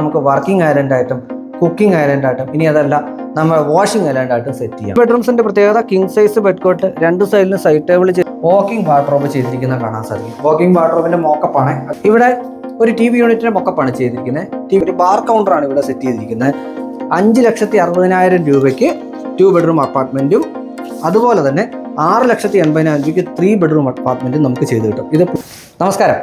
നമുക്ക് working island ആയിട്ടും cooking island ആയിട്ടും ഇനി അതല്ല നമ്മൾ വാഷിംഗ് ഐലൻഡ് ആയിട്ടും സെറ്റ് ചെയ്യാം. ബെഡ്റൂംസിന്റെ പ്രത്യേകത കിങ് സൈസ് ബെഡ് കോട്ട് രണ്ട് സൈഡിലും സൈഡ് ടേബിൾ വാക്കിംഗ് വാർഡ്രോബ് ചെയ്തിരിക്കുന്ന കാണാൻ സാധിക്കും. വാക്കിംഗ് വാർഡ്രോബിന്റെ മോക്കപ്പാണ് ഇവിടെ ഒരു ടി വി യൂണിറ്റിന്റെ മൊക്കപ്പാണ് ചെയ്തിരിക്കുന്നത്. ടി ഒരു ബാർ കൗണ്ടറാണ് ഇവിടെ സെറ്റ് ചെയ്തിരിക്കുന്നത്. അഞ്ച് ലക്ഷത്തി അറുപതിനായിരം രൂപയ്ക്ക് ടു ബെഡ്റൂം അപ്പാർട്ട്മെന്റും അതുപോലെ തന്നെ ആറ് ലക്ഷത്തി എൺപതിനായിരം രൂപയ്ക്ക് ത്രീ ബെഡ്റൂം അപ്പാർട്ട്മെന്റും നമുക്ക് ചെയ്ത് കിട്ടും. ഇത് നമസ്കാരം.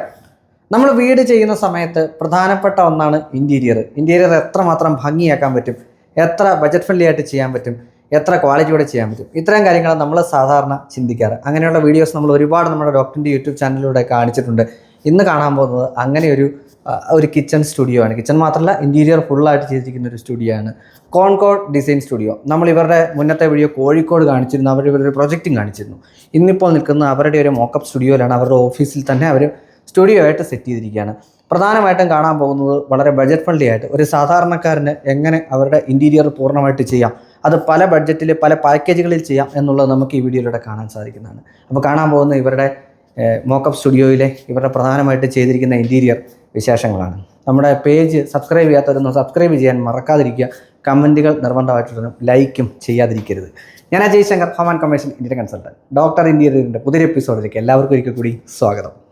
നമ്മൾ വീട് ചെയ്യുന്ന സമയത്ത് പ്രധാനപ്പെട്ട ഒന്നാണ് ഇന്റീരിയർ ഇന്റീരിയർ എത്രമാത്രം ഭംഗിയാക്കാൻ പറ്റും? എത്ര ബജറ്റ് ഫ്രണ്ട്ലി ആയിട്ട് ചെയ്യാൻ പറ്റും? എത്ര ക്വാളിറ്റിയോടെ ചെയ്യാൻ പറ്റും? ഇത്രയും കാര്യങ്ങൾ നമ്മൾ സാധാരണ ചിന്തിക്കാറ്. അങ്ങനെയുള്ള വീഡിയോസ് നമ്മൾ ഒരുപാട് നമ്മുടെ ഡോക്ടറിന്റെ യൂട്യൂബ് ചാനലിലൂടെ കാണിച്ചിട്ടുണ്ട്. ഇന്ന് കാണാൻ പോകുന്നത് അങ്ങനെ ഒരു ഒരു കിച്ചൺ സ്റ്റുഡിയോ ആണ്. കിച്ചൺ മാത്രമല്ല ഇന്റീരിയർ ഫുള്ളായിട്ട് ചെയ്തിരിക്കുന്ന ഒരു സ്റ്റുഡിയോ ആണ്. കോൺകോഡ് ഡിസൈൻ സ്റ്റുഡിയോ നമ്മൾ ഇവരുടെ മുന്നത്തെ വീഡിയോ കോഴിക്കോട് കാണിച്ചിരുന്നു. അവർ ഇവരുടെ പ്രൊജക്റ്റും കാണിച്ചിരുന്നു. ഇന്നിപ്പോൾ നിൽക്കുന്ന അവരുടെ ഒരു മോക്കപ്പ് സ്റ്റുഡിയോയിലാണ് അവരുടെ ഓഫീസിൽ തന്നെ അവർ സ്റ്റുഡിയോ ആയിട്ട് സെറ്റ് ചെയ്തിരിക്കുകയാണ്. പ്രധാനമായിട്ടും കാണാൻ പോകുന്നത് വളരെ ബഡ്ജറ്റ് ഫ്രണ്ട്ലി ആയിട്ട് ഒരു സാധാരണക്കാരന് എങ്ങനെ അവരുടെ ഇന്റീരിയർ പൂർണമായിട്ട് ചെയ്യാം അത് പല ബഡ്ജറ്റിൽ പല പാക്കേജുകളിൽ ചെയ്യാം എന്നുള്ളത് നമുക്ക് ഈ വീഡിയോയിലൂടെ കാണാൻ സാധിക്കുന്നതാണ്. അപ്പോൾ കാണാൻ പോകുന്ന ഇവരുടെ മോക്കപ്പ് സ്റ്റുഡിയോയിലെ ഇവരുടെ പ്രധാനമായിട്ട് ചെയ്തിരിക്കുന്ന ഇന്റീരിയർ വിശേഷങ്ങളാണ്. നമ്മുടെ പേജ് സബ്സ്ക്രൈബ് ചെയ്യാത്തവരൊന്നും സബ്സ്ക്രൈബ് ചെയ്യാൻ മറക്കാതിരിക്കുക. കമന്റുകൾ നിർബന്ധമായിട്ടുള്ളതും ലൈക്കും ചെയ്യാതിരിക്കരുത്. ഞാൻ Ajay Shankar home and commercial Indian consultant doctor ഇന്റീരിയറിന്റെ പുതിയൊരു എപ്പിസോഡിലേക്ക് എല്ലാവർക്കും ഒരിക്കൽ കൂടി സ്വാഗതം.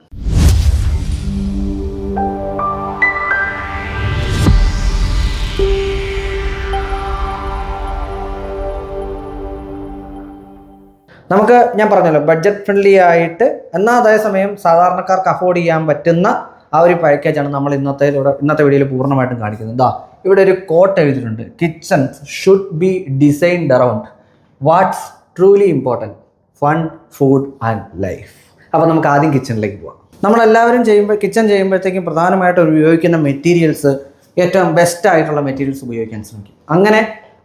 നമുക്ക് ഞാൻ പറഞ്ഞല്ലോ ബഡ്ജറ്റ് ഫ്രണ്ട്ലി ആയിട്ട് എന്നാൽ അതേസമയം സാധാരണക്കാർക്ക് അഫോർഡ് ചെയ്യാൻ പറ്റുന്ന ആ ഒരു പാക്കേജാണ് നമ്മൾ ഇന്നത്തെ ഇന്നത്തെ വീഡിയോയിൽ പൂർണമായിട്ടും കാണിക്കുന്നത്. ഇതാ ഇവിടെ ഒരു കോട്ട് എഴുതിയിട്ടുണ്ട്. Kitchen should be designed around what's truly important fun food and life അപ്പോൾ നമുക്ക് ആദ്യം കിച്ചണിലേക്ക് പോകാം നമ്മളെല്ലാവരും ചെയ്യുമ്പോൾ കിച്ചൺ ചെയ്യുമ്പോഴത്തേക്കും പ്രധാനമായിട്ടും ഉപയോഗിക്കുന്ന മെറ്റീരിയൽസ് ഏറ്റവും ബെസ്റ്റ് ആയിട്ടുള്ള മെറ്റീരിയൽസ് ഉപയോഗിക്കാൻ ശ്രമിക്കും. അങ്ങനെ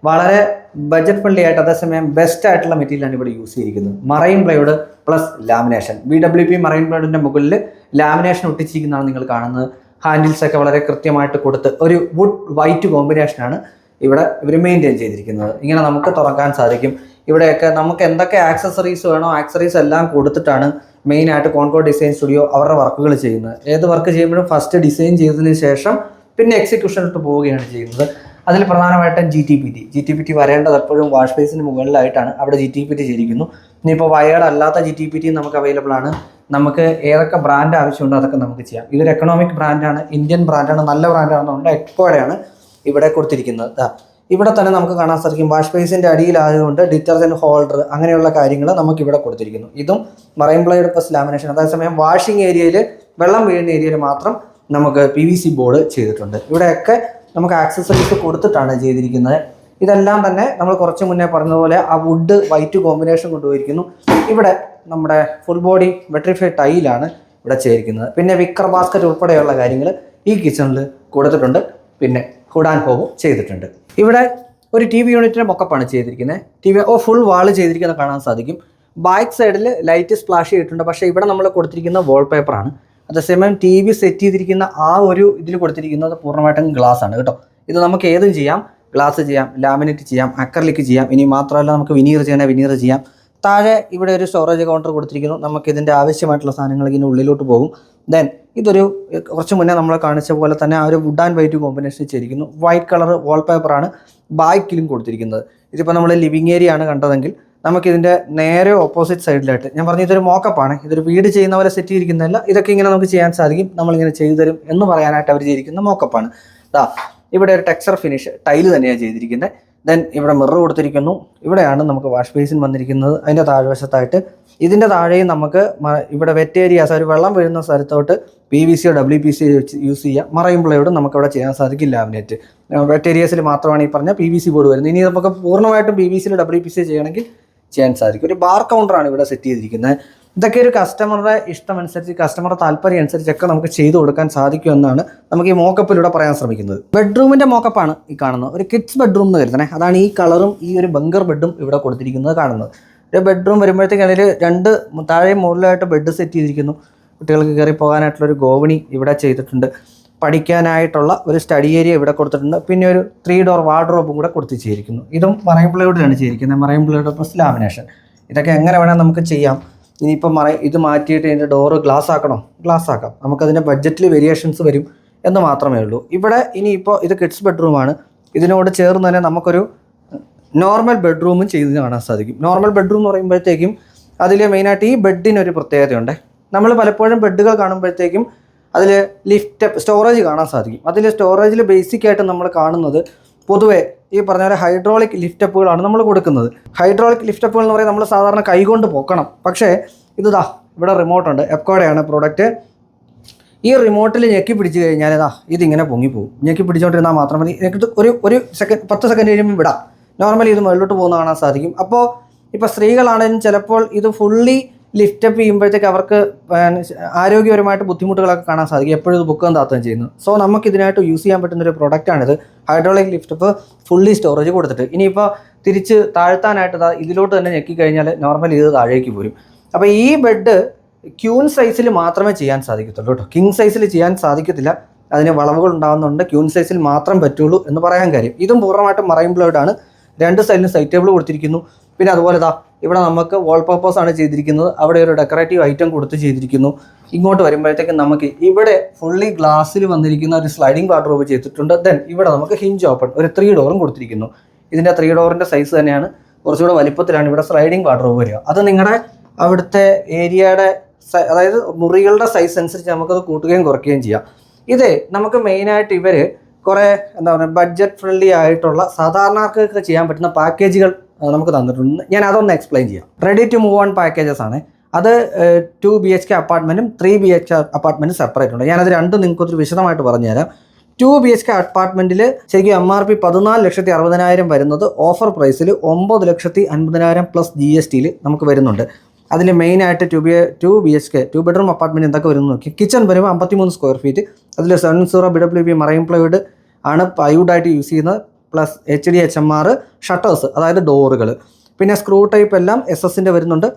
വളരെ ബജറ്റ് ആയിട്ട് അതേസമയം ബെസ്റ്റ് ആയിട്ടുള്ള മെറ്റീരിയലാണ് ഇവിടെ യൂസ് ചെയ്തിരിക്കുന്നത്. Marine plywood plus lamination B W P marine പ്ലൈവുഡിന്റെ മുകളിൽ ലാമിനേഷൻ ഒട്ടിച്ചിരിക്കുന്നതാണ് നിങ്ങൾ കാണുന്നത്. ഹാൻഡിൽസ് ഒക്കെ വളരെ കൃത്യമായിട്ട് കൊടുത്ത് ഒരു വുഡ് വൈറ്റ് കോമ്പിനേഷനാണ് ഇവിടെ ഇവർ മെയിന്റെയിൻ ചെയ്തിരിക്കുന്നത്. ഇങ്ങനെ നമുക്ക് തുറക്കാൻ സാധിക്കും. ഇവിടെയൊക്കെ നമുക്ക് എന്തൊക്കെ ആക്സസറീസ് വേണോ ആക്സസറീസ് എല്ലാം കൊടുത്തിട്ടാണ് മെയിനായിട്ട് കോൺകോ ഡിസൈൻ സ്റ്റുഡിയോ അവരുടെ വർക്കുകൾ ചെയ്യുന്നത്. ഏത് വർക്ക് ചെയ്യുമ്പോഴും ഫസ്റ്റ് ഡിസൈൻ ചെയ്തതിന് ശേഷം പിന്നെ എക്സിക്യൂഷനിലോട്ട് പോവുകയാണ് ചെയ്യുന്നത്. അതിൽ പ്രധാനമായിട്ടും G T P T G T P T വരേണ്ടത് എപ്പോഴും വാഷ് ബേസിന് മുകളിലായിട്ടാണ് അവിടെ ജി ടി പി ടി ചെയ്തിരിക്കുന്നു. ഇനിയിപ്പോൾ വയേർഡ് അല്ലാത്ത ജി ടി പി ടി നമുക്ക് അവൈലബിൾ ആണ്. നമുക്ക് ഏതൊക്കെ ബ്രാൻഡ് ആവശ്യമുണ്ടോ അതൊക്കെ നമുക്ക് ചെയ്യാം. ഇതൊരു എക്കണോമിക് ബ്രാൻഡാണ് ഇന്ത്യൻ ബ്രാൻഡാണ് നല്ല ബ്രാൻഡാണെന്നുണ്ട് എക്സ്പോയുടെയാണ് ഇവിടെ കൊടുത്തിരിക്കുന്നത്. ഇവിടെ തന്നെ നമുക്ക് കാണാൻ സാധിക്കും. വാഷ് ബേസിന്റെ അടിയിലായതുകൊണ്ട് ഡിറ്റർജന്റ് ഹോൾഡർ അങ്ങനെയുള്ള കാര്യങ്ങൾ നമുക്ക് ഇവിടെ കൊടുത്തിരിക്കുന്നു. ഇതും മറൈൻ ബ്ലൈഡ് പ്ലസ് ലാമിനേഷൻ അതേസമയം വാഷിംഗ് ഏരിയയിൽ വെള്ളം വീഴുന്ന ഏരിയയിൽ മാത്രം നമുക്ക് പി വി സി ബോർഡ് ചെയ്തിട്ടുണ്ട്. ഇവിടെയൊക്കെ നമുക്ക് ആക്സസറീസ് കൊടുത്തിട്ടാണ് ചെയ്തിരിക്കുന്നത്. ഇതെല്ലാം തന്നെ നമ്മൾ കുറച്ച് മുന്നേ പറഞ്ഞതുപോലെ ആ വുഡ് വൈറ്റ് കോമ്പിനേഷൻ കൊണ്ടുപോയിരിക്കുന്നു. ഇവിടെ നമ്മുടെ ഫുൾ ബോഡി വെട്രിഫൈഡ് ടൈലാണ് ഇവിടെ ചെയ്തിരിക്കുന്നത് പിന്നെ വിക്കർ ബാസ്ക്കറ്റ് ഉൾപ്പെടെയുള്ള കാര്യങ്ങൾ ഈ കിച്ചണിൽ കൊടുത്തിട്ടുണ്ട്. പിന്നെ കൂടാൻ ഹോവും ചെയ്തിട്ടുണ്ട്. ഇവിടെ ഒരു ടി വി യൂണിറ്റിന്റെ മൊക്കപ്പാണ് ചെയ്തിരിക്കുന്നത്. ടി വി ഓ ഫുൾ വാൾ ചെയ്തിരിക്കുന്നത് കാണാൻ സാധിക്കും. ബാക്ക് സൈഡിൽ ലൈറ്റ് സ്പ്ലാഷ് ചെയ്തിട്ടുണ്ട്. പക്ഷേ ഇവിടെ നമ്മൾ കൊടുത്തിരിക്കുന്ന വാൾ പേപ്പറാണ് അതേസമയം ടി വി സെറ്റ് ചെയ്തിരിക്കുന്ന ആ ഒരു ഇതിൽ കൊടുത്തിരിക്കുന്നത് പൂർണമായിട്ടും ഗ്ലാസ് ആണ് കേട്ടോ. ഇത് നമുക്ക് ഏതും ചെയ്യാം. ഗ്ലാസ് ചെയ്യാം ലാമിനേറ്റ് ചെയ്യാം അക്കർലിക്ക് ചെയ്യാം. ഇനി മാത്രമല്ല നമുക്ക് വിനീർ ചെയ്യണേ വിനീർ ചെയ്യാം. താഴെ ഇവിടെ ഒരു സ്റ്റോറേജ് കൗണ്ടർ കൊടുത്തിരിക്കുന്നു. നമുക്ക് ഇതിന്റെ ആവശ്യമായിട്ടുള്ള സാധനങ്ങൾ ഇങ്ങനെ ഉള്ളിലോട്ട് പോകും. ദെൻ ഇതൊരു കുറച്ച് മുന്നേ നമ്മൾ കാണിച്ച പോലെ തന്നെ ആ ഒരു വുഡ് ആൻഡ് വൈറ്റ് കോമ്പിനേഷൻ ചെയ്തിരിക്കുന്നു വൈറ്റ് കളർ വാൾ വാൾപേപ്പറാണ് ബാക്കിലും കൊടുത്തിരിക്കുന്നത്. ഇതിപ്പോൾ നമ്മൾ ലിവിങ് ഏരിയ ആണ് കണ്ടതെങ്കിൽ നമുക്കിതിന്റെ നേരെ ഓപ്പോസിറ്റ് സൈഡിലായിട്ട് ഞാൻ പറഞ്ഞു ഇതൊരു മോക്കപ്പാണ് ഇതൊരു വീട് ചെയ്യുന്ന പോലെ സെറ്റ് ചെയ്തിരിക്കുന്നതല്ല. ഇതൊക്കെ ഇങ്ങനെ നമുക്ക് ചെയ്യാൻ സാധിക്കും. നമ്മളിങ്ങനെ ചെയ്തു തരും എന്ന് പറയാനായിട്ട് അവർ ചെയ്തിരിക്കുന്ന മോക്കപ്പാണ് ദാ ഇവിടെ ഒരു ടെക്സ്ചർ ഫിനിഷ് ടൈൽ തന്നെയാണ് ചെയ്തിരിക്കുന്നത് ദെൻ ഇവിടെ മിറർ കൊടുത്തിരിക്കുന്നു. ഇവിടെയാണ് നമുക്ക് വാഷ് ബേസിൻ വന്നിരിക്കുന്നത്. അതിന്റെ താഴ്വശത്തായിട്ട്. ഇതിന്റെ താഴെയും നമുക്ക് ഇവിടെ വെറ്റ് ഏരിയാസ് ഒരു വെള്ളം വീഴുന്ന സ്ഥലത്തോട്ട് പി വി സിയോ ഡബ്ല്യു പി സി യൂസ് ചെയ്യുക നമുക്ക് അവിടെ ചെയ്യാൻ സാധിക്കില്ല ലാമിനേറ്റ് വെറ്റ് ഏരിയാസിൽ മാത്രമാണ് ഈ പറഞ്ഞ പി വി സി ബോർഡ് വരുന്നത്. ഇനി നമുക്ക് പൂർണമായിട്ടും പി വി സിയിൽ ഡബ്ല്യു പി സി ചെയ്യണമെങ്കിൽ ചെയ്യാൻ സാധിക്കും. ഒരു ബാർ കൗണ്ടറാണ് ഇവിടെ സെറ്റ് ചെയ്തിരിക്കുന്നത്. ഇതൊക്കെ ഒരു കസ്റ്റമറുടെ ഇഷ്ടമനുസരിച്ച് കസ്റ്റമറുടെ താല്പര്യം അനുസരിച്ചൊക്കെ നമുക്ക് ചെയ്തു കൊടുക്കാൻ സാധിക്കും എന്നാണ് നമുക്ക് ഈ മോക്കപ്പിലൂടെ പറയാൻ ശ്രമിക്കുന്നത്. ബെഡ്റൂമിന്റെ മോക്കപ്പാണ് ഈ കാണുന്നത്. ഒരു കിഡ്സ് ബെഡ്റൂം എന്ന് കരുതണേ. അതാണ് ഈ കളറും ഈ ഒരു ബങ്കർ ബെഡും ഇവിടെ കൊടുത്തിരിക്കുന്നത് കാണുന്നത്. ഒരു ബെഡ്റൂം വരുമ്പോഴത്തേക്ക് രണ്ട് താഴെ മുകളിലായിട്ട് ബെഡ് സെറ്റ് ചെയ്തിരിക്കുന്നു. കുട്ടികൾക്ക് കയറി പോകാനായിട്ടുള്ളൊരു ഗോവണി ഇവിടെ ചെയ്തിട്ടുണ്ട്. പഠിക്കാനായിട്ടുള്ള ഒരു സ്റ്റഡി ഏരിയ ഇവിടെ കൊടുത്തിട്ടുണ്ട്. പിന്നെ ഒരു ത്രീ ഡോർ വാർഡ്രോബും കൂടെ കൊടുത്ത് ചെയ്തിരിക്കുന്നു ഇതും മറൈൻ പ്ലൈവുഡിലാണ് ചെയ്തിരിക്കുന്നത്. മറൈൻ പ്ലൈവുഡ് പ്ലസ് ലാമിനേഷൻ ഇതൊക്കെ എങ്ങനെ വേണേൽ നമുക്ക് ചെയ്യാം. ഇനിയിപ്പോൾ മറ ഇത് മാറ്റിയിട്ട് ഇതിന്റെ ഡോറ് ഗ്ലാസ് ആക്കണോ? ഗ്ലാസ് ആക്കാം. നമുക്കതിന്റെ ബഡ്ജറ്റിൽ വേരിയേഷൻസ് വരും എന്ന് മാത്രമേ ഉള്ളൂ. ഇവിടെ ഇനിയിപ്പോൾ ഇത് കിഡ്സ് ബെഡ്റൂമാണ് ഇതിനോട് ചേർന്ന് തന്നെ നമുക്കൊരു നോർമൽ ബെഡ്റൂമും ചെയ്ത് കാണാൻ സാധിക്കും. നോർമൽ ബെഡ്റൂം എന്ന് പറയുമ്പോഴത്തേക്കും അതിൽ മെയിനായിട്ട് ഈ ബെഡിനൊരു പ്രത്യേകതയുണ്ട്. നമ്മൾ പലപ്പോഴും ബെഡുകൾ കാണുമ്പോഴത്തേക്കും അതിൽ ലിഫ്റ്റ് സ്റ്റോറേജ് കാണാൻ സാധിക്കും. അതിൽ സ്റ്റോറേജിൽ ബേസിക് ആയിട്ട് നമ്മൾ കാണുന്നത് പൊതുവെ ഈ പറഞ്ഞ പോലെ ഹൈഡ്രോളിക് ലിഫ്റ്റപ്പുകളാണ് നമ്മൾ കൊടുക്കുന്നത്. ഹൈഡ്രോളിക് ലിഫ്റ്റപ്പുകൾ എന്ന് പറയുന്നത് നമ്മൾ സാധാരണ കൈകൊണ്ട് പോക്കണം. പക്ഷേ ഇതാ ഇവിടെ റിമോട്ടുണ്ട് എപ്കോടെയാണ് പ്രോഡക്റ്റ് ഈ റിമോട്ടിൽ ഞെക്കി പിടിച്ച് കഴിഞ്ഞാൽ ഇതാ ഇതിങ്ങനെ പൊങ്ങിപ്പോവും ഞെക്കി പിടിച്ചുകൊണ്ടിരുന്നാൽ മാത്രം മതി. എനിക്ക് ഒരു ഒരു സെക്കൻഡ് പത്ത് സെക്കൻഡ് കഴിയുമ്പോൾ വിടാം. നോർമലി ഇത് മുകളിലോട്ട് പോകുന്ന കാണാൻ സാധിക്കും. അപ്പോൾ ഇപ്പോൾ സ്ത്രീകളാണെങ്കിലും ചിലപ്പോൾ ഇത് ഫുള്ളി ലിഫ്റ്റപ്പ് ചെയ്യുമ്പോഴത്തേക്ക് അവർക്ക് ആരോഗ്യപരമായിട്ട് ബുദ്ധിമുട്ടുകളൊക്കെ കാണാൻ സാധിക്കും. എപ്പോഴും ഇത് ബുക്കും താത്തുകയും ചെയ്യുന്നു സോ നമുക്ക് ഇതിനായിട്ട് യൂസ് ചെയ്യാൻ പറ്റുന്ന ഒരു പ്രൊഡക്റ്റാണിത് hydraulic lift up fully storage കൊടുത്തിട്ട്. ഇനിയിപ്പോൾ തിരിച്ച് താഴ്ത്താനായിട്ട് ഇതിലോട്ട് തന്നെ ഞെക്കി കഴിഞ്ഞാൽ നോർമലി ഇത് താഴേക്ക് പോരും. അപ്പോൾ ഈ ബെഡ് ക്യൂൻ സൈസിൽ മാത്രമേ ചെയ്യാൻ സാധിക്കത്തുള്ളൂ കേട്ടോ കിങ് സൈസിൽ ചെയ്യാൻ സാധിക്കത്തില്ല. അതിന് വളവുകൾ ഉണ്ടാകുന്നുണ്ട് ക്യൂൻ സൈസിൽ മാത്രം പറ്റുള്ളൂ എന്ന് പറയാൻ കാര്യം. ഇതും പൂർണമായിട്ടും മറൈൻ ബ്ലേഡാണ് രണ്ട് സൈഡിലും സൈറ്റ് ടേബിൾ കൊടുത്തിരിക്കുന്നു. പിന്നെ അതുപോലെ ദാ ഇവിടെ നമുക്ക് വാൾ പേപ്പേഴ്സ് ആണ് ചെയ്തിരിക്കുന്നത്. അവിടെ ഒരു ഡെക്കറേറ്റീവ് ഐറ്റം കൊടുത്ത് ചെയ്തിരിക്കുന്നു. ഇങ്ങോട്ട് വരുമ്പോഴത്തേക്കും നമുക്ക് ഇവിടെ ഫുള്ളി ഗ്ലാസ്സിൽ വന്നിരിക്കുന്ന ഒരു സ്ലൈഡിംഗ് വാർഡ്രോബ് ചെയ്തിട്ടുണ്ട്. ദെൻ ഇവിടെ നമുക്ക് ഹിഞ്ച് ഓപ്പൺ ഒരു ത്രീ ഡോറും കൊടുത്തിരിക്കുന്നു. ഇതിന്റെ ത്രീ ഡോറിന്റെ സൈസ് തന്നെയാണ്. കുറച്ചുകൂടെ വലിപ്പത്തിലാണ് ഇവിടെ സ്ലൈഡിംഗ് വാർഡ്രോബ് വരിക. അത് നിങ്ങളുടെ അവിടുത്തെ ഏരിയയുടെ അതായത് മുറികളുടെ സൈസ് അനുസരിച്ച് നമുക്കത് കൂട്ടുകയും കുറയ്ക്കുകയും ചെയ്യാം. ഇതേ നമുക്ക് മെയിനായിട്ട് ഇവർ കുറേ എന്താ പറയുക ബഡ്ജറ്റ് ഫ്രണ്ട്ലി ആയിട്ടുള്ള സാധാരണക്കാർക്ക് ചെയ്യാൻ പറ്റുന്ന പാക്കേജുകൾ നമുക്ക് തന്നിട്ടുണ്ട്. ഞാൻ അതൊന്ന് എക്സ്പ്ലെയിൻ ചെയ്യാം. Ready to move on packages ആണ്. അത് ടു ബി എച്ച് കെ അപ്പാർട്ട്മെന്റും ത്രീ ബി എച്ച് കെ അപ്പാർട്ട്മെന്റും സെപ്പറേറ്റ് ഉണ്ട്. ഞാനത് രണ്ടും നിങ്ങൾക്ക് വിശദമായിട്ട് പറഞ്ഞുതരാം. ടു ബി എച്ച് കെ അപ്പാർട്ട്മെന്റിൽ ശരിക്കും എം ആർ പി പതിനാല് ലക്ഷത്തി അറുപതിനായിരം വരുന്നത് ഓഫർ പ്രൈസിൽ ഒമ്പത് ലക്ഷത്തി അൻപതിനായിരം പ്ലസ് ജി എസ് ടിയിൽ നമുക്ക് വരുന്നുണ്ട്. അതിൽ മെയിനായിട്ട് two B two B H K two bedroom apartment എന്തൊക്കെ വരുന്നു നോക്കി കിച്ചൺ വരുമ്പോൾ അമ്പത്തിമൂന്ന് സ്ക്വയർ ഫീറ്റ് അതിൽ seven zero B W B marine plywood ആണ് പ്ലൈവുഡായിട്ട് യൂസ് ചെയ്യുന്നത്. Plus H D H M R shutters അതായത് ഡോറുകൾ. പിന്നെ സ്ക്രൂ ടൈപ്പ് എല്ലാം എസ് എസിന്റെ വരുന്നുണ്ട്.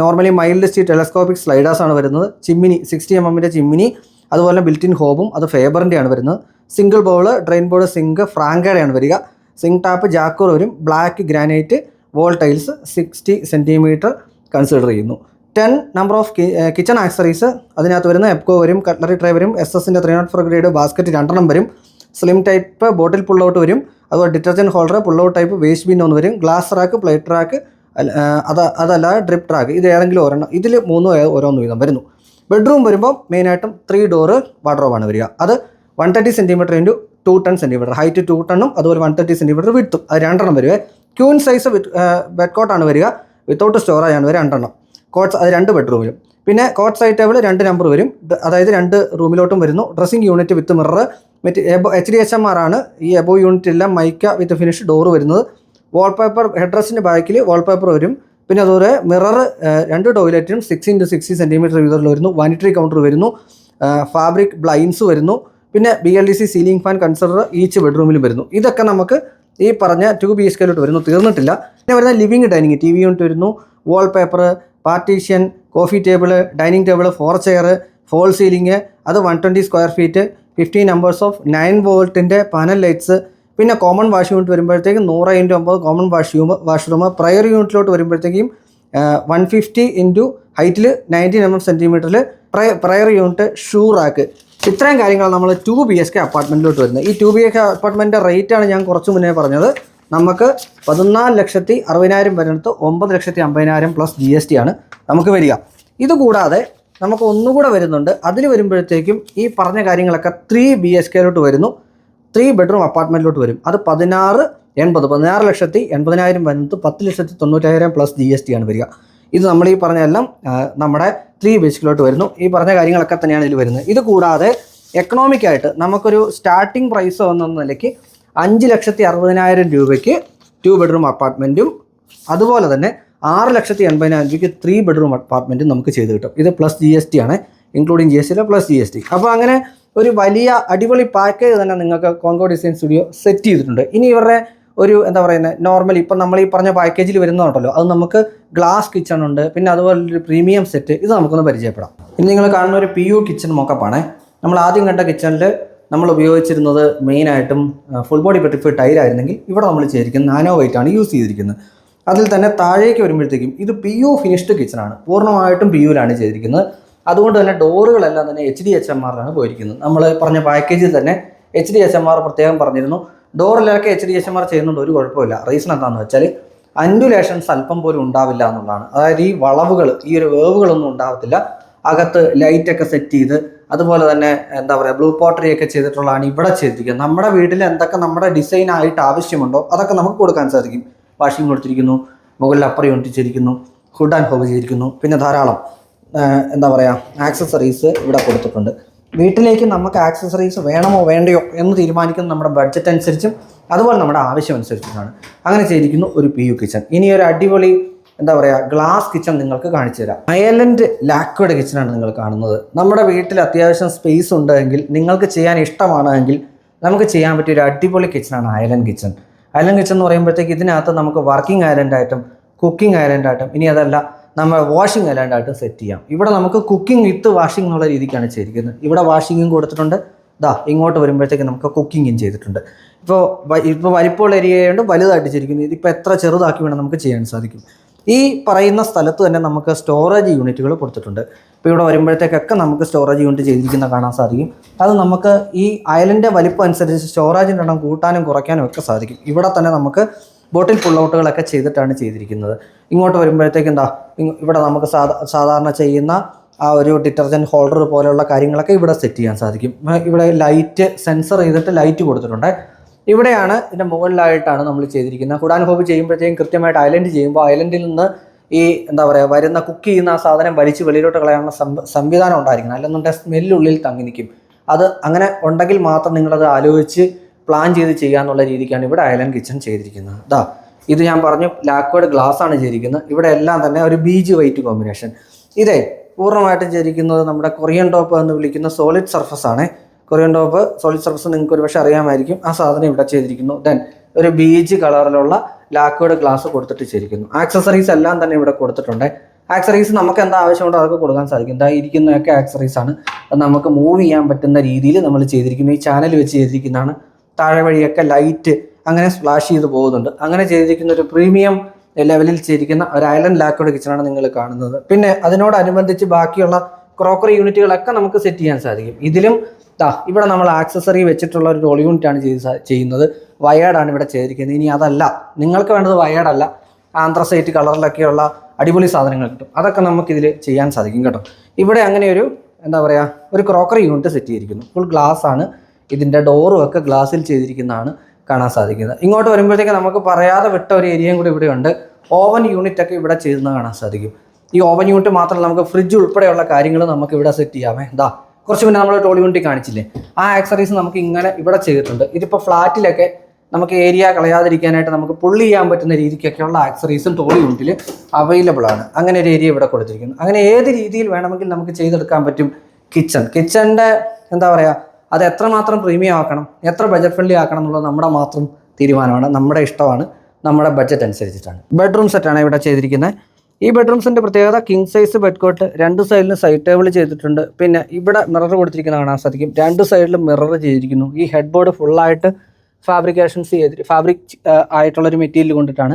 Normally mild steel telescopic sliders ആണ് വരുന്നത്. ചിമ്മിനി സിക്സ്റ്റി എം എമ്മിന്റെ ചിമ്മിനി അതുപോലെ ബിൽറ്റിൻ ഹോബും അത് ഫേബറിന്റെ ആണ് വരുന്നത്. Single bowl drain board sink ഫ്രാങ്കയുടെയാണ് വരിക. സിങ്ക് ടാപ്പ് ജാക്കോർ വരും. Black granite wall tiles sixty centimetre consider ചെയ്യുന്നു. Ten number of kitchen accessories അതിനകത്ത് വരുന്ന എപ്കോ വരും കട്ട്ലറി ട്രേ വരും എസ് എസിന്റെ three nought four grade basket രണ്ടെണ്ണം വരും. Slim type bottle pull out വരും. അതുപോലെ detergent holder pull out type waste bin ഒന്ന് വരും. ഗ്ലാസ് റാക്ക് പ്ലേറ്റ് റാക്ക് അത് അതല്ല ഡ്രിപ്പ് ട്രാക്ക് ഇത് ഏതെങ്കിലും ഒരെണ്ണം ഇതിൽ മൂന്നോ ഓരോന്നും വീതം വരുന്നു. ബെഡ്റൂം വരുമ്പോൾ മെയിനായിട്ടും ത്രീ ഡോറ് വാർഡ്രോബാണ് വരിക. അത് one thirty centimetre into two ten centimetre height two ടണ്ണും അതുപോലെ വൺ തേർട്ടി സെന്റിമീറ്റർ വിട്ടും അത് രണ്ടെണ്ണം വരുവേ. ക്യൂൻ സൈസ് ബെഡ് കോട്ടാണ് വരിക. വിത്തൗട്ട് ആണ് വരിക രണ്ടെണ്ണം. കോട്ട്സ് അത് രണ്ട് ബെഡ്റൂമിലും പിന്നെ കോട്ട് സൈഡ് ടേബിൾ രണ്ട് നമ്പർ വരും. അതായത് രണ്ട് റൂമിലോട്ടും വരുന്നു. ഡ്രസ്സിംഗ് യൂണിറ്റ് വിത്ത് മിറർ മറ്റ് H D H M R ആണ്. ഈ എബോ യൂണിറ്റ് എല്ലാം മൈക്ക വിത്ത് ഫിനിഷ് ഡോർ വരുന്നത്. വാൾപേപ്പർ ഹെഡ് ഡ്രസ്സിന്റെ ബാക്കിൽ വാൾപേപ്പർ വരും. പിന്നെ അതുപോലെ മിറർ രണ്ട് ടോയ്ലറ്റും സിക്സ് ഇന്റു സിക്സ്റ്റി സെന്റിമീറ്റർ വീതറിൽ വരുന്നു. വാനിറ്ററി കൗണ്ടർ വരുന്നു. ഫാബ്രിക് ബ്ലൈൻസ് വരുന്നു. പിന്നെ B L D C ceiling fan consider each ബെഡ്റൂമിലും വരുന്നു. ഇതൊക്കെ നമുക്ക് ഈ പറഞ്ഞ ടു ബി എച്ച് കെയിലോട്ട് വരുന്നു. തീർന്നിട്ടില്ല. പിന്നെ വരുന്ന living dining T V unit വരുന്നു. Wall paper partition coffee table dining table four chair false ceiling അത് one twenty square feet fifteen numbers of nine വോൾട്ടിന്റെ panel lights പിന്നെ കോമൺ വാഷ് യൂണിറ്റ് വരുമ്പോഴത്തേക്കും നൂറ് into ഒമ്പത് കോമൺ വാഷ് യൂം washroom prayer യൂണിറ്റിലോട്ട് വരുമ്പോഴത്തേക്കും one fifty into ഹൈറ്റിൽ nineteen M M സെന്റിമീറ്ററിൽ പ്രയ പ്രയർ യൂണിറ്റ് ഷൂ റാക്ക്. ഇത്രയും കാര്യങ്ങളാണ് നമ്മൾ ടു ബി എസ് കെ അപ്പാർട്ട്മെന്റിലോട്ട് വരുന്നത്. ഈ ടു ബി എസ് കെ അപ്പാർട്ട്മെന്റിന്റെ റേറ്റാണ് ഞാൻ കുറച്ച് മുന്നേ പറഞ്ഞത്. നമുക്ക് പതിനാല് ലക്ഷത്തി അറുപതിനായിരം വരുന്നത് ഒമ്പത് ലക്ഷത്തി അമ്പതിനായിരം പ്ലസ് ജി എസ് ടി ആണ് നമുക്ക് വരിക. ഇതുകൂടാതെ നമുക്ക് ഒന്നുകൂടെ വരുന്നുണ്ട്. അതിൽ വരുമ്പോഴത്തേക്കും ഈ പറഞ്ഞ കാര്യങ്ങളൊക്കെ ത്രീ ബി എസ് കെയിലോട്ട് വരുന്നു. ത്രീ ബെഡ്റൂം അപ്പാർട്ട്മെന്റിലോട്ട് വരും. അത് പതിനാറ് എൺപത് പതിനാറ് ലക്ഷത്തി എൺപതിനായിരം വരുന്നത് പത്ത് ലക്ഷത്തി തൊണ്ണൂറ്റായിരം പ്ലസ് ജി എസ് ടി ആണ് വരിക. ഇത് നമ്മൾ ഈ പറഞ്ഞ എല്ലാം നമ്മുടെ ത്രീ ബേസിക്കിലോട്ട് വരുന്നു. ഈ പറഞ്ഞ കാര്യങ്ങളൊക്കെ തന്നെയാണ് ഇതിൽ വരുന്നത്. ഇത് കൂടാതെ എക്കണോമിക്കായിട്ട് നമുക്കൊരു സ്റ്റാർട്ടിംഗ് പ്രൈസ് എന്ന നിലയ്ക്ക് അഞ്ച് ലക്ഷത്തി അറുപതിനായിരം രൂപയ്ക്ക് ടു ബെഡ്റൂം അപ്പാർട്ട്മെന്റും അതുപോലെ തന്നെ ആറ് ലക്ഷത്തി എൺപതിനായിരം രൂപയ്ക്ക് ത്രീ ബെഡ്റൂം അപ്പാർട്ട്മെന്റും നമുക്ക് ചെയ്ത് കിട്ടും. ഇത് പ്ലസ് ജി എസ് ടി ആണ് including G S T plus G S T അപ്പോൾ അങ്ങനെ ഒരു വലിയ അടിപൊളി പാക്കേജ് തന്നെ നിങ്ങൾക്ക് കോൺകോ ഡിസൈൻ സ്റ്റുഡിയോ സെറ്റ് ചെയ്തിട്ടുണ്ട്. ഇനി ഇവരുടെ ഒരു എന്താ പറയുന്നത് നോർമൽ ഇപ്പം നമ്മൾ ഈ പറഞ്ഞ പാക്കേജിൽ വരുന്നതുണ്ടല്ലോ അത് നമുക്ക് ഗ്ലാസ് കിച്ചൺ ഉണ്ട് പിന്നെ അതുപോലെ ഒരു പ്രീമിയം സെറ്റ് ഇത് നമുക്കൊന്ന് പരിചയപ്പെടാം. ഇനി നിങ്ങൾ കാണുന്ന ഒരു പി യു കിച്ചൺ മോക്കപ്പാണ് നമ്മൾ ആദ്യം കണ്ട കിച്ചണിൽ നമ്മൾ ഉപയോഗിച്ചിരുന്നത് മെയിനായിട്ടും ഫുൾ ബോഡി പെട്ടിഫൈഡ് ടൈലായിരുന്നെങ്കിൽ ഇവിടെ നമ്മൾ ചെയ്തിരിക്കുന്നത് നാനോ വൈറ്റ് ആണ് യൂസ് ചെയ്തിരിക്കുന്നത്. അതിൽ തന്നെ താഴേക്ക് വരുമ്പോഴത്തേക്കും ഇത് പി യു ഫിനിഷ്ഡ് കിച്ചണാണ് പൂർണമായിട്ടും പി യുവിലാണ് ചെയ്തിരിക്കുന്നത്. അതുകൊണ്ട് തന്നെ ഡോറുകളെല്ലാം തന്നെ എച്ച് ഡി എച്ച് എം ആറിലാണ് പോയിരിക്കുന്നത്. നമ്മൾ പറഞ്ഞ പാക്കേജിൽ തന്നെ H D H M R പ്രത്യേകം പറഞ്ഞിരുന്നു. ഡോറിലൊക്കെ H D H M R ചെയ്യുന്നുണ്ട് ഒരു കുഴപ്പമില്ല. റീസൺ എന്താണെന്ന് വെച്ചാൽ അൻഡുലേഷൻസ് അല്പം പോലും ഉണ്ടാവില്ല എന്നുള്ളതാണ്. അതായത് ഈ വളവുകൾ ഈ ഒരു വേവുകളൊന്നും ഉണ്ടാവത്തില്ല. അകത്ത് ലൈറ്റൊക്കെ സെറ്റ് ചെയ്ത് അതുപോലെ തന്നെ എന്താ പറയുക ബ്ലൂ പോട്ടറി ഒക്കെ ചെയ്തിട്ടുള്ളതാണ് ഇവിടെ ചെയ്തിരിക്കുന്നത് നമ്മുടെ വീട്ടിൽ എന്തൊക്കെ നമ്മുടെ ഡിസൈൻ ആയിട്ട് ആവശ്യമുണ്ടോ അതൊക്കെ നമുക്ക് കൊടുക്കാൻ സാധിക്കും. വാഷിംഗ് കൊടുത്തിരിക്കുന്നു മുകളിൽ അപ്പർ യൂണിറ്റ് ചെയ്തിരിക്കുന്നു ഹുഡ് ആൻഡ് ഹോബ് ചെയ്തിരിക്കുന്നു പിന്നെ ധാരാളം എന്താ പറയുക ആക്സസറീസ് ഇവിടെ കൊടുത്തിട്ടുണ്ട്. വീട്ടിലേക്ക് നമുക്ക് ആക്സസറീസ് വേണമോ വേണ്ടയോ എന്ന് തീരുമാനിക്കുന്നത് നമ്മുടെ ബഡ്ജറ്റ് അനുസരിച്ചും അതുപോലെ നമ്മുടെ ആവശ്യം അനുസരിച്ചിട്ടാണ് അങ്ങനെ ചെയ്തിരിക്കുന്നു ഒരു പി യു കിച്ചൺ ഇനി ഒരു അടിപൊളി എന്താ പറയുക ഗ്ലാസ് കിച്ചൺ നിങ്ങൾക്ക് കാണിച്ചു തരാം. അയലൻഡ് ലാക്വേഡ് കിച്ചണാണ് നിങ്ങൾ കാണുന്നത്. നമ്മുടെ വീട്ടിൽ അത്യാവശ്യം സ്പേസ് ഉണ്ടെങ്കിൽ നിങ്ങൾക്ക് ചെയ്യാൻ ഇഷ്ടമാണെങ്കിൽ നമുക്ക് ചെയ്യാൻ പറ്റിയ ഒരു അടിപൊളി കിച്ചണാണ് അയലൻഡ് കിച്ചൺ അയലൻഡ് കിച്ചൺ എന്ന് പറയുമ്പോഴത്തേക്ക് ഇതിനകത്ത് നമുക്ക് വർക്കിംഗ് അയലൻഡായിട്ടും കുക്കിംഗ് അയലൻഡായിട്ടും ഇനി അതല്ല നമ്മൾ വാഷിംഗ് ഐലൻഡ് സെറ്റ് ചെയ്യാം. ഇവിടെ നമുക്ക് കുക്കിംഗ് വിത്ത് വാഷിംഗ് എന്നുള്ള രീതിക്കാണ് ചെയ്തിരിക്കുന്നത്. ഇവിടെ വാഷിങ്ങും കൊടുത്തിട്ടുണ്ട്. ദാ ഇങ്ങോട്ട് വരുമ്പോഴത്തേക്ക് നമുക്ക് കുക്കിങ്ങും ചെയ്തിട്ടുണ്ട്. ഇപ്പോൾ ഇപ്പോൾ വലിപ്പമുള്ള ഏരിയ ആയതുകൊണ്ട് വലുതായിട്ട് ചെയ്തിരിക്കുന്നു. ഇതിപ്പോൾ എത്ര ചെറുതാക്കി വേണം നമുക്ക് ചെയ്യാൻ സാധിക്കും. ഈ പറയുന്ന സ്ഥലത്ത് തന്നെ നമുക്ക് സ്റ്റോറേജ് യൂണിറ്റുകൾ കൊടുത്തിട്ടുണ്ട്. ഇപ്പോൾ ഇവിടെ വരുമ്പോഴത്തേക്കൊക്കെ നമുക്ക് സ്റ്റോറേജ് യൂണിറ്റ് ചെയ്തിരിക്കുന്ന കാണാൻ സാധിക്കും. അത് നമുക്ക് ഈ അയലിന്റെ വലിപ്പം അനുസരിച്ച് സ്റ്റോറേജിന്റെ എണ്ണം കൂട്ടാനും കുറയ്ക്കാനും ഒക്കെ സാധിക്കും. ഇവിടെ തന്നെ നമുക്ക് ബോട്ടിൽ പുൾ ഔട്ടുകളൊക്കെ ചെയ്തിട്ടാണ് ചെയ്തിരിക്കുന്നത്. ഇങ്ങോട്ട് വരുമ്പോഴത്തേക്ക് എന്താ ഇവിടെ നമുക്ക് സാധാ സാധാരണ ചെയ്യുന്ന ആ ഒരു ഡിറ്റർജന്റ് ഹോൾഡർ പോലെയുള്ള കാര്യങ്ങളൊക്കെ ഇവിടെ സെറ്റ് ചെയ്യാൻ സാധിക്കും. ഇവിടെ ലൈറ്റ് സെൻസർ ചെയ്തിട്ട് ലൈറ്റ് കൊടുത്തിട്ടുണ്ട്. ഇവിടെയാണ് ഇതിന്റെ മുകളിലായിട്ടാണ് നമ്മൾ ചെയ്തിരിക്കുന്നത്. കുടാൻ ഹോബ് ചെയ്യുമ്പോഴത്തേക്കും കൃത്യമായിട്ട് ഐലൻഡ് ചെയ്യുമ്പോൾ ഐലൻഡിൽ നിന്ന് ഈ എന്താ പറയുക വരുന്ന കുക്ക് ചെയ്യുന്ന ആ സാധനം വലിച്ച് വെളിയിലോട്ട് കളയാനുള്ള സംവ- സംവിധാനം ഉണ്ടായിരിക്കണം. അല്ലെന്നുണ്ടെങ്കിൽ സ്മെല്ലുള്ളിൽ തങ്ങി നിൽക്കും. അത് അങ്ങനെ ഉണ്ടെങ്കിൽ മാത്രം നിങ്ങളത് ആലോചിച്ച് പ്ലാൻ ചെയ്ത് ചെയ്യാന്നുള്ള രീതിക്കാണ് ഇവിടെ ഐലൻഡ് കിച്ചൺ ചെയ്തിരിക്കുന്നത്. ദാ ഇത് ഞാൻ പറഞ്ഞു ലാക്വേഡ് ഗ്ലാസ് ആണ് ചെയ്തിരിക്കുന്നത്. ഇവിടെ എല്ലാം തന്നെ ഒരു ബീജ് വൈറ്റ് കോമ്പിനേഷൻ ഇതേ പൂർണമായിട്ടും ചെയ്തിരിക്കുന്നത് നമ്മുടെ കൊറിയൻ ടോപ്പ് എന്ന് വിളിക്കുന്ന സോളിഡ് സർഫസ് ആണ്. കൊറിയൻ ടോപ്പ് സോളിഡ് സർഫസ് നിങ്ങൾക്ക് ഒരുപക്ഷെ അറിയാമായിരിക്കും. ആ സാധനം ഇവിടെ ചെയ്തിരിക്കുന്നു. ദെൻ ഒരു ബീജ് കളറിലുള്ള ലാക്കോഡ് ഗ്ലാസ് കൊടുത്തിട്ട് ചെയ്തിരിക്കുന്നു. ആക്സസറീസ് എല്ലാം തന്നെ ഇവിടെ കൊടുത്തിട്ടുണ്ട്. ആക്സറീസ് നമുക്ക് എന്താ ആവശ്യമുണ്ടോ അതൊക്കെ കൊടുക്കാൻ സാധിക്കും. ഇതാ ഇരിക്കുന്നതൊക്കെ ആക്സറീസ് ആണ്. നമുക്ക് മൂവ് ചെയ്യാൻ പറ്റുന്ന രീതിയിൽ നമ്മൾ ചെയ്തിരിക്കുന്നു. ഈ ചാനൽ വെച്ച് ചെയ്തിരിക്കുന്നതാണ്. താഴെ വഴിയൊക്കെ ലൈറ്റ് അങ്ങനെ സ്പ്ലാഷ് ചെയ്ത് പോകുന്നുണ്ട്. അങ്ങനെ ചെയ്തിരിക്കുന്ന ഒരു പ്രീമിയം ലെവലിൽ ചെയ്തിരിക്കുന്ന ഒരു ഐലൻഡ് ലാക്കോഡ് കിച്ചണാണ് നിങ്ങൾ കാണുന്നത്. പിന്നെ അതിനോടനുബന്ധിച്ച് ബാക്കിയുള്ള ക്രോക്കറി യൂണിറ്റുകളൊക്കെ നമുക്ക് സെറ്റ് ചെയ്യാൻ സാധിക്കും. ഇതിലും ദാ ഇവിടെ നമ്മൾ ആക്സസറി വെച്ചിട്ടുള്ള ഒരു റോൾ യൂണിറ്റ് ആണ് ചെയ്ത് ചെയ്യുന്നത്. വയേർഡാണ് ഇവിടെ ചെയ്തിരിക്കുന്നത്. ഇനി അതല്ല. നിങ്ങൾക്ക് വേണ്ടത് വയേർഡ് അല്ല. ആന്ത്രസൈറ്റ് കളറിലൊക്കെയുള്ള അടിപൊളി സാധനങ്ങൾ കിട്ടും. അതൊക്കെ നമുക്കിതിൽ ചെയ്യാൻ സാധിക്കും കേട്ടോ. ഇവിടെ അങ്ങനെ ഒരു എന്താ പറയുക ഒരു ക്രോക്കറി യൂണിറ്റ് സെറ്റ് ചെയ്തിരിക്കുന്നു. ഫുൾ ഗ്ലാസ് ആണ്. ഇതിന്റെ ഡോറും ഒക്കെ ഗ്ലാസ്സിൽ ചെയ്തിരിക്കുന്നതാണ് കാണാൻ സാധിക്കുന്നത്. ഇങ്ങോട്ട് വരുമ്പോഴത്തേക്ക് നമുക്ക് പറയാതെ വിട്ട ഒരു ഏരിയയും കൂടി ഇവിടെ ഉണ്ട്. ഓവൻ യൂണിറ്റ് ഒക്കെ ഇവിടെ ചെയ്യുന്നത് കാണാൻ സാധിക്കും. ഈ ഓവൻ യൂണിറ്റ് മാത്രമല്ല നമുക്ക് ഫ്രിഡ്ജ് ഉൾപ്പെടെയുള്ള കാര്യങ്ങൾ നമുക്ക് ഇവിടെ സെറ്റ് ചെയ്യാമേ. എന്താ കുറച്ച് മുന്നേ നമ്മൾ ടോളിവുണ്ടി കാണിച്ചില്ലേ? ആ ആക്സറീസ് നമുക്ക് ഇങ്ങനെ ഇവിടെ ചെയ്തിട്ടുണ്ട്. ഇതിപ്പോൾ ഫ്ലാറ്റിലൊക്കെ നമുക്ക് ഏരിയ കളയാതിരിക്കാനായിട്ട് നമുക്ക് പുള്ളി ചെയ്യാൻ പറ്റുന്ന രീതിക്കൊക്കെയുള്ള ആക്സറീസും ടോളിവുണ്ടിൽ അവൈലബിൾ ആണ്. അങ്ങനെ ഒരു ഏരിയ ഇവിടെ കൊടുത്തിരിക്കുന്നു. അങ്ങനെ ഏത് രീതിയിൽ വേണമെങ്കിൽ നമുക്ക് ചെയ്തെടുക്കാൻ പറ്റും കിച്ചൺ കിച്ചണിന്റെ എന്താ പറയുക അത് എത്രമാത്രം പ്രീമിയം ആക്കണം എത്ര ബജറ്റ് ഫ്രണ്ട്ലി ആക്കണം എന്നുള്ളത് നമ്മുടെ മാത്രം തീരുമാനമാണ് നമ്മുടെ ഇഷ്ടമാണ് നമ്മുടെ ബഡ്ജറ്റ് അനുസരിച്ചിട്ടാണ്. ബെഡ്റൂം സെറ്റാണ് ഇവിടെ ചെയ്തിരിക്കുന്നത്. ഈ ബെഡ്റൂംസിന്റെ പ്രത്യേകത കിങ് സൈസ് ബെഡ് കോട്ട് രണ്ട് സൈഡിലും സൈഡ് ടേബിൾ ചെയ്തിട്ടുണ്ട്. പിന്നെ ഇവിടെ മിറർ കൊടുത്തിരിക്കുന്ന കാണാൻ സാധിക്കും. രണ്ട് സൈഡിലും മിറർ ചെയ്തിരിക്കുന്നു. ഈ ഹെഡ് ബോർഡ് ഫുള്ളായിട്ട് ഫാബ്രിക്കേഷൻസ് ചെയ്തിട്ട് ഫാബ്രിക് ആയിട്ടുള്ളൊരു മെറ്റീരിയൽ കൊണ്ടിട്ടാണ്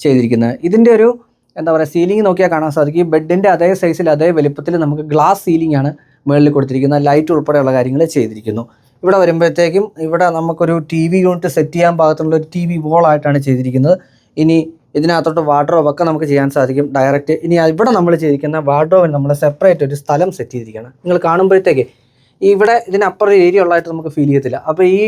ചെയ്തിരിക്കുന്നത്. ഇതിന്റെ ഒരു എന്താ പറയുക സീലിംഗ് നോക്കിയാൽ കാണാൻ സാധിക്കും. ഈ ബെഡിന്റെ അതേ സൈസിൽ അതേ വലിപ്പത്തിൽ നമുക്ക് ഗ്ലാസ് സീലിംഗ് ആണ് മുകളിൽ കൊടുത്തിരിക്കുന്നത്. ലൈറ്റ് ഉൾപ്പെടെയുള്ള കാര്യങ്ങൾ ചെയ്തിരിക്കുന്നു. ഇവിടെ വരുമ്പോഴത്തേക്കും ഇവിടെ നമുക്കൊരു ടി വി യൂണിറ്റ് സെറ്റ് ചെയ്യാൻ ഭാഗത്തുള്ള ഒരു ടി വി വോളായിട്ടാണ് ചെയ്തിരിക്കുന്നത്. ഇനി ഇതിനകത്തോട്ട് വാർഡ്രോബ് ഒക്കെ നമുക്ക് ചെയ്യാൻ സാധിക്കും ഡയറക്റ്റ് ഇനി ഇവിടെ നമ്മൾ ചെയ്തിരിക്കുന്ന വാർഡ്രോബിന് നമ്മൾ സെപ്പറേറ്റ് ഒരു സ്ഥലം സെറ്റ് ചെയ്തിരിക്കണം നിങ്ങൾ കാണുമ്പോഴത്തേക്ക് ഇവിടെ ഇതിനപ്പുറം ഏരിയ ഉള്ളതായിട്ട് നമുക്ക് ഫീൽ ചെയ്യത്തില്ല. അപ്പോൾ ഈ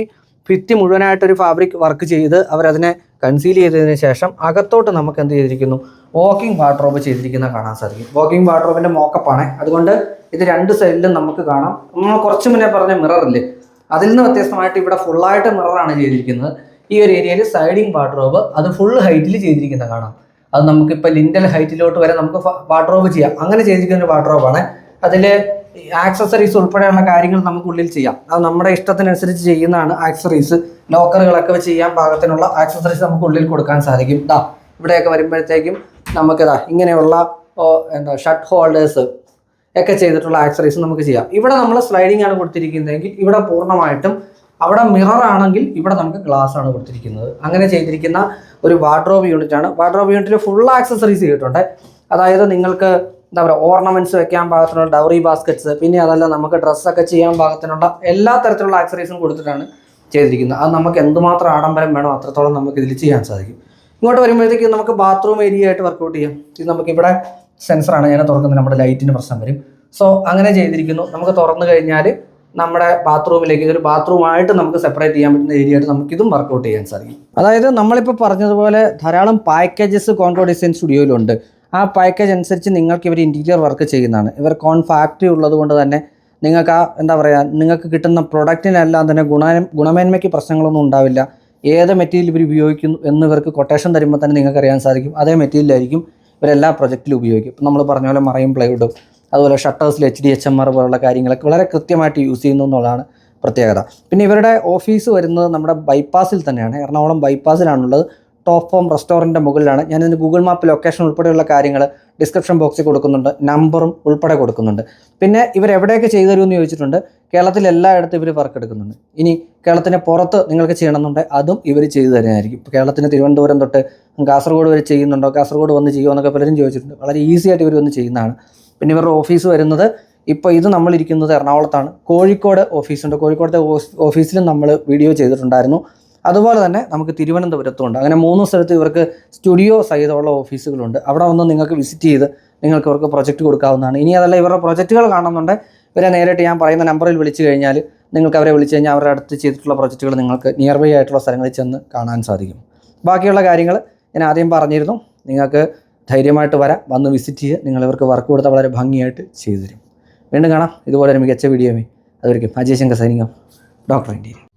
ഭിത്തി മുഴുവനായിട്ടൊരു ഫാബ്രിക് വർക്ക് ചെയ്ത് അവരതിനെ കൺസീൽ ചെയ്തതിന് ശേഷം അകത്തോട്ട് നമുക്ക് എന്ത് ചെയ്തിരിക്കുന്നു? വാക്കിംഗ് വാർഡ്രോബ് ചെയ്തിരിക്കുന്ന കാണാൻ സാധിക്കും. വാക്കിംഗ് വാർഡ്രോബിന്റെ മോക്കപ്പാണ് അതുകൊണ്ട് ഇത് രണ്ട് സൈഡിലും നമുക്ക് കാണാം. നമ്മൾ കുറച്ച് മുന്നേ പറഞ്ഞ മിറർ ഇല്ലേ? അതിൽ നിന്ന് വ്യത്യസ്തമായിട്ട് ഇവിടെ ഫുള്ളായിട്ട് മിററാണ് ചെയ്തിരിക്കുന്നത്. ഈ ഒരു ഏരിയയിൽ സൈഡിങ് വാർഡ്രോബ് അത് ഫുൾ ഹൈറ്റിൽ ചെയ്തിരിക്കുന്ന കാണാം. അത് നമുക്കിപ്പോൾ ലിൻഡൽ ഹൈറ്റിലോട്ട് വരെ നമുക്ക് വാർഡ്രോബ് ചെയ്യാം. അങ്ങനെ ചെയ്തിരിക്കുന്ന ഒരു വാർഡ്രോബാണ് അതിൽ ആക്സസറീസ് ഉൾപ്പെടെയുള്ള കാര്യങ്ങൾ നമുക്ക് ഉള്ളിൽ ചെയ്യാം. അത് നമ്മുടെ ഇഷ്ടത്തിനനുസരിച്ച് ചെയ്യുന്നതാണ് ആക്സസറീസ് ലോക്കറുകളൊക്കെ ചെയ്യാൻ പാകത്തിനുള്ള ആക്സസറീസ് നമുക്ക് ഉള്ളിൽ കൊടുക്കാൻ സാധിക്കും. ഇതാ ഇവിടെയൊക്കെ വരുമ്പോഴത്തേക്കും നമുക്കിതാ ഇങ്ങനെയുള്ള എന്താ ഷർട്ട് ഹോൾഡേഴ്സ് ഒക്കെ ചെയ്തിട്ടുള്ള ആക്സറീസ് നമുക്ക് ചെയ്യാം. ഇവിടെ നമ്മൾ സ്ലൈഡിങ് ആണ് കൊടുത്തിരിക്കുന്നതെങ്കിൽ ഇവിടെ പൂർണമായിട്ടും അവിടെ മിറർ ആണെങ്കിൽ ഇവിടെ നമുക്ക് ഗ്ലാസ് ആണ് കൊടുത്തിരിക്കുന്നത്. അങ്ങനെ ചെയ്തിരിക്കുന്ന ഒരു വാർഡ്രോബ് യൂണിറ്റ് ആണ്. വാർഡ്രോബ് യൂണിറ്റിൽ ഫുൾ ആക്സസറീസ് ചെയ്തിട്ടുണ്ട് അതായത് നിങ്ങൾക്ക് എന്താ പറയുക ഓർണമെന്റ്സ് വെക്കാൻ പാകത്തിനുള്ള ഡൗറി ബാസ്ക്കറ്റ്സ് പിന്നെ അതല്ല നമുക്ക് ഡ്രസ്സൊക്കെ ചെയ്യാൻ പാകത്തിനുള്ള എല്ലാ തരത്തിലുള്ള ആക്സറീസും കൊടുത്തിട്ടാണ് ചെയ്തിരിക്കുന്നത്. അത് നമുക്ക് എന്തുമാത്രം ആഡംബരം വേണോ അത്രത്തോളം നമുക്ക് ഇതിൽ ചെയ്യാൻ സാധിക്കും. ഇങ്ങോട്ട് വരുമ്പോഴത്തേക്കും നമുക്ക് ബാത്റൂം ഏരിയ ആയിട്ട് വർക്കൗട്ട് ചെയ്യാം. ഇത് നമുക്ക് ഇവിടെ സെൻസറാണ് ഞാൻ തുറക്കുന്നത് നമ്മുടെ ലൈറ്റിന് പ്രശ്നം വരും. സോ അങ്ങനെ ചെയ്തിരിക്കുന്നു. നമുക്ക് തുറന്നു കഴിഞ്ഞാൽ നമ്മുടെ ബാത്റൂമിലേക്ക് ഇതൊരു ബാത്റൂമായിട്ട് നമുക്ക് സെപ്പറേറ്റ് ചെയ്യാൻ പറ്റുന്ന ഏരിയ ആയിട്ട് നമുക്ക് ഇതും വർക്കൗട്ട് ചെയ്യാൻ സാധിക്കും. അതായത് നമ്മളിപ്പോൾ പറഞ്ഞതുപോലെ ധാരാളം പാക്കേജസ് കോൺട്രോ ഡിസൈൻ സ്റ്റുഡിയോയിലുണ്ട് ആ പാക്കേജ് അനുസരിച്ച് നിങ്ങൾക്ക് ഇവർ ഇന്റീരിയർ വർക്ക് ചെയ്യുന്നതാണ്. ഇവർ കോൺ ഫാക്ടറി ഉള്ളത് കൊണ്ട് തന്നെ നിങ്ങൾക്ക് ആ എന്താ പറയുക നിങ്ങൾക്ക് കിട്ടുന്ന പ്രൊഡക്റ്റിനെല്ലാം തന്നെ ഗുണ ഗുണമേന്മയ്ക്ക് പ്രശ്നങ്ങളൊന്നും ഉണ്ടാവില്ല. ഏത് മെറ്റീരിയൽ ഇവർ ഉപയോഗിക്കുന്നു എന്ന് ഇവർക്ക് കൊട്ടേഷൻ തരുമ്പോൾ തന്നെ നിങ്ങൾക്ക് അറിയാൻ സാധിക്കും. അതേ മെറ്റീരിയലായിരിക്കും ഇവരെല്ലാ പ്രൊജക്റ്റിലും ഉപയോഗിക്കും നമ്മൾ പറഞ്ഞ പോലെ മറയും പ്ലൈവുഡ് അതുപോലെ ഷട്ടേഴ്സിൽ H D H M R പോലുള്ള കാര്യങ്ങളൊക്കെ വളരെ കൃത്യമായിട്ട് യൂസ് ചെയ്യുന്നു എന്നുള്ളതാണ് പ്രത്യേകത. പിന്നെ ഇവരുടെ ഓഫീസ് വരുന്നത് നമ്മുടെ ബൈപ്പാസിൽ തന്നെയാണ്. എറണാകുളം ബൈപ്പാസിലാണുള്ളത് ടോപ്പ് ഫോം റെസ്റ്റോറന്റിന്റെ മുകളിലാണ്. ഞാൻ ഇതിന് ഗൂഗിൾ മാപ്പ് ലൊക്കേഷൻ ഉൾപ്പെടെയുള്ള കാര്യങ്ങൾ ഡിസ്ക്രിപ്ഷൻ ബോക്സിൽ കൊടുക്കുന്നുണ്ട്. നമ്പറും ഉൾപ്പെടെ കൊടുക്കുന്നുണ്ട്. പിന്നെ ഇവർ എവിടെയൊക്കെ ചെയ്തു തരുമെന്ന് ചോദിച്ചിട്ടുണ്ട്. കേരളത്തിൽ എല്ലായിടത്തും ഇവർ വർക്ക് എടുക്കുന്നുണ്ട്. ഇനി കേരളത്തിന് പുറത്ത് നിങ്ങൾക്ക് ചെയ്യണമെന്നുണ്ടെങ്കിൽ അതും ഇവർ ചെയ്തു തരുന്നതായിരിക്കും. ഇപ്പോൾ കേരളത്തിന് തിരുവനന്തപുരം തൊട്ട് കാസർഗോഡ് വരെ ചെയ്യുന്നുണ്ടോ? കാസർഗോഡ് വന്ന് ചെയ്യുമോ എന്നൊക്കെ പലരും ചോദിച്ചിട്ടുണ്ട്. വളരെ ഈസി ആയിട്ട് ഇവർ വന്ന് ചെയ്യുന്നതാണ്. പിന്നെ ഇവരുടെ ഓഫീസ് വരുന്നത് ഇപ്പോൾ ഇത് നമ്മളിരിക്കുന്നത് എറണാകുളത്താണ്. കോഴിക്കോട് ഓഫീസുണ്ട് കോഴിക്കോടത്തെ ഓഫീസിലും നമ്മൾ വീഡിയോ ചെയ്തിട്ടുണ്ടായിരുന്നു. അതുപോലെ തന്നെ നമുക്ക് തിരുവനന്തപുരത്തും ഉണ്ട് അങ്ങനെ മൂന്ന് സ്ഥലത്ത് ഇവർക്ക് സ്റ്റുഡിയോ സഹിതമുള്ള ഓഫീസുകളുണ്ട് അവിടെ വന്ന് നിങ്ങൾക്ക് വിസിറ്റ് ചെയ്ത് നിങ്ങൾക്ക് ഇവർക്ക് പ്രൊജക്റ്റ് കൊടുക്കാവുന്നതാണ്. ഇനി അതല്ല ഇവരുടെ പ്രൊജക്റ്റുകൾ കാണുന്നുണ്ടെങ്കിൽ ഇവരെ നേരിട്ട് ഞാൻ പറയുന്ന നമ്പറിൽ വിളിച്ചു കഴിഞ്ഞാൽ നിങ്ങൾക്ക് അവരെ വിളിച്ചു കഴിഞ്ഞാൽ അവരുടെ അടുത്ത് ചെയ്തിട്ടുള്ള പ്രൊജക്റ്റുകൾ നിങ്ങൾക്ക് നിയർ ബൈ ആയിട്ടുള്ള സ്ഥലങ്ങളിൽ ചെന്ന് കാണാൻ സാധിക്കും. ബാക്കിയുള്ള കാര്യങ്ങൾ ഞാൻ ആദ്യം പറഞ്ഞിരുന്നു. നിങ്ങൾക്ക് ധൈര്യമായിട്ട് വരാം. വന്ന് വിസിറ്റ് ചെയ്യുക നിങ്ങൾ ഇവർക്ക് വർക്ക് കൊടുത്താൽ വളരെ ഭംഗിയായിട്ട് ചെയ്തു തരും വീണ്ടും കാണാം. ഇതുപോലെ ഒരു മികച്ച വീഡിയോമേ അതുവരെയും അജയ് ശങ്കർ സൈനികം ഡോക്ടർ ഇന്ത്യയിൽ